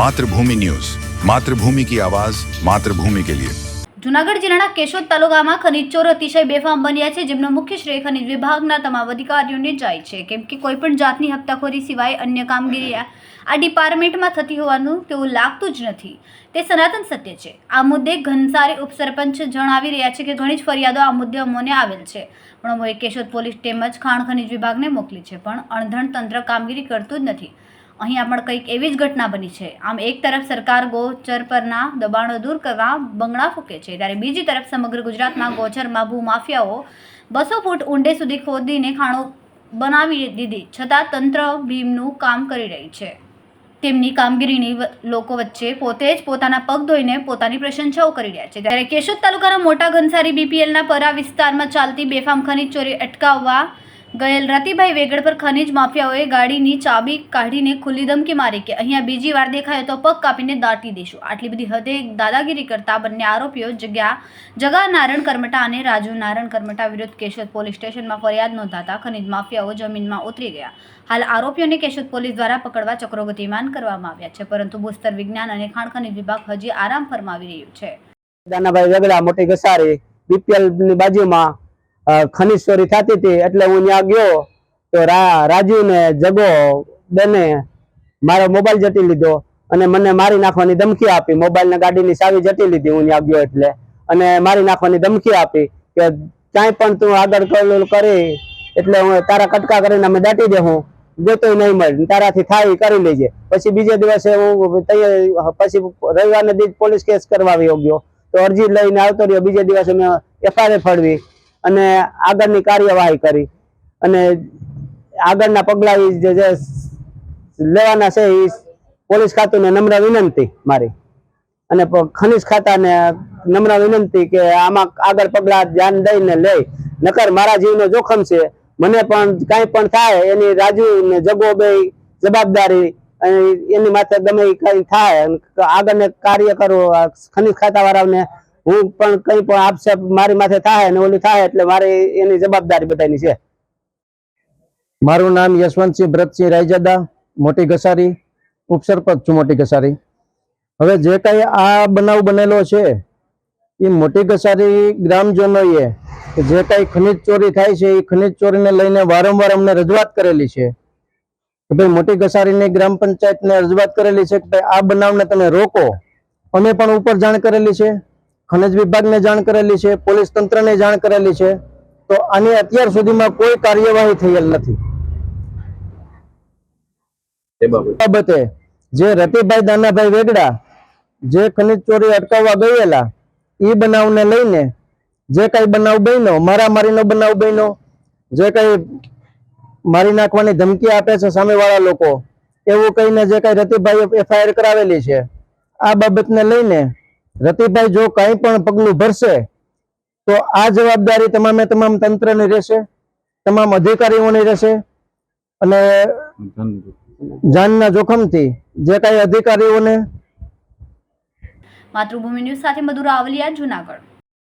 Mathrubhumi news. Mathrubhumi કી આવાજ, માતૃભૂમિ કે લિયે. જુનાગઢ જિલ્લાના કેશોદ તાલુકામાં ખનીજ ચોર અતિશય બેફામ બન્યા છે, જેમનો મુખ્ય શ્રેય ખનીજ વિભાગના તમામ અધિકારીઓને જાય છે. કેમ કે કોઈપણ જાતની હપ્તાખોરી સિવાય અન્ય કામગીરી આ ડિપાર્ટમેન્ટમાં થતી હોવાનું તેવું લાગતું જ નથી. તે સનાતન સત્ય છે. આ મુદ્દે ઘનસારી ઉપસરપંચ જણાવી રહ્યા છે કે ઘણી જ ફરિયાદો આ મુદ્દે અમોને આવેલ છે. પણ અમોએ કેશોદ પોલીસ તેમજ ખાણ ખનીજ વિભાગને મોકલી છે, પણ અણધણ તંત્ર કામગીરી કરતું જ નથી. અહીંયા પણ કંઈક એવી જ ઘટના બની છે. આમ એક તરફ સરકાર ગોચર પરના દબાણો દૂર કરવા બંગડા ફૂકે છે. ત્યારે બીજી તરફ સમગ્ર ગુજરાતમાં ગોચરમાં ભૂમાફિયાઓ બસો ફૂટ ઊંડે સુધી ખોદીને ખાણો બનાવી દીધી. છતાં તંત્ર ભીમનું કામ કરી રહી છે. તેમની કામગીરીની લોકો વચ્ચે પોતે જ પોતાના પગ ધોઈને પોતાની પ્રશંસાઓ કરી રહ્યા છે. ત્યારે કેશોદ તાલુકાના મોટા ઘનસારી બીપીએલના પરા વિસ્તારમાં ચાલતી બેફામ ખનીજ ચોરી અટકાવવા ગયેલ રતિભાઈ વેગડ પર ખનીજ માફિયાઓએ ગાડીની ચાબી કાઢીને ખુલ્લી ધમકી મારી કે અહીંયા બીજી વાર દેખાયો તો પગ કાપીને દાટી દઈશું આટલી બધી હદે દાદાગીરી કરતા બંને આરોપીઓ જગ્યા જગા નારણ કરમટા અને રાજુ નારણ કરમટા વિરુદ્ધ કેશોદ પોલીસ સ્ટેશનમાં ફરિયાદ નોંધાતા ખનીજ માફિયાઓ જમીનમાં ઉતરી ગયા. હાલ આરોપીઓને કેશોદ પોલીસ દ્વારા પકડવા ચક્રો ગતિમાન કરવામાં આવ્યા છે, પરંતુ ભૂસ્તર વિજ્ઞાન અને ખાણ ખનીજ વિભાગ હજી આરામ ફરમાવી રહ્યું છે. દાનાભાઈ વેગડા મોટી ઘસારી બીપીએલની બાજુમાં ખનીજ ચોરી થતી હતી એટલે હું ત્યાં ગયો તો રા- રાજુ ને જગો બેને મારો મોબાઈલ જટી લીધો અને મને મારી નાખવાની ધમકી આપી. મોબાઈલ ને ગાડીની ચાવી જટી લીધી હું ત્યાં ગયો એટલે. અને મારી નાખવાની ધમકી આપી કે ક્યાંય પણ તું આગળ કરેલું કરી એટલે હું તારા કટકા કરીને અમે દાટી દે હું જોતોય નહીં મળે. તારાથી થાય કરી લેજે. પછી બીજે દિવસે હું તૈયાર, પછી રવિવારને દિવસ પોલીસ કેસ કરવા ગયો. તો અરજી લઈને આવતો રહ્યો. બીજે દિવસે મેં એફઆઈઆર ફળવી. અને આગળની કાર્યવાહી કરી. અને આગળના પગલા જે લેવાના છે એ પોલીસ ખાતુંને નમ્ર વિનંતી મારી. અને ખનીજ ખાતાને નમ્ર વિનંતી કે આમાં આગળ પગલા ધ્યાન દઈને લે નકર મારા જીવનો જોખમ છે. મને પણ કાંઈ પણ થાય એની રાજુ ને જગો બે જવાબદારી એની માથે ગમે કઈ થાય. આગળને કાર્ય કરવું ખનીજ ખાતા વાળાને હું પણ કઈ પણ આપશે મારી માથે થાય અને ઓલું થાય એટલે મારે એની જવાબદારી બધાની છે. મારું નામ યશવંતસિંહ ભરતસિંહ રાયજાદા, મોટી ઘસારી, ઉપસરપંચ છું મોટી ઘસારી. હવે જે કઈ આ બનાવ બનેલો છે, એ મોટી ઘસારી ગ્રામજનોએ જે કઈ ખનિજ ચોરી થાય છે, એ ખનિજ ચોરીને લઈને વારંવાર અમને રજૂઆત કરેલી છે. કે ભાઈ મોટી ઘસારીની ગ્રામ પંચાયતને રજૂઆત કરેલી છે કે ભાઈ આ બનાવને તમે રોકો. અમે પણ ઉપર જાણ કરેલી છે. ખનિજ વિભાગને જાણ કરેલી છે પોલીસ તંત્રને જાણ કરેલી છે તો આની અત્યાર સુધીમાં કોઈ કાર્યવાહી થયેલ નથી. બાબતે? જે રતિભાઈ દાનાભાઈ વેગડા જે ખનિજ ચોરી અટકાવવા ગયેલા એ બનાવને લઈને જે કઈ બનાવ બન્યો મારામારીનો બનાવ બન્યો જે કઈ મારી નાખવાની ધમકી આપે છે સામેવાળા લોકો એવું કહીને જે કઈ રતિભાઈ એફઆઈઆર કરાવેલી છે આ બાબતને લઈને રતિભાઈ જો કઈ પણ પગલું ભરશે, તો આ જવાબદારી તમામે તમામ તંત્રની રહેશે, તમામ અધિકારીઓની રહેશે અને જાનના જોખમથી જે કઈ અધિકારીઓને માતૃભૂમિ ન્યૂઝ સાથે મધુરા આવલિયા જુનાગઢ.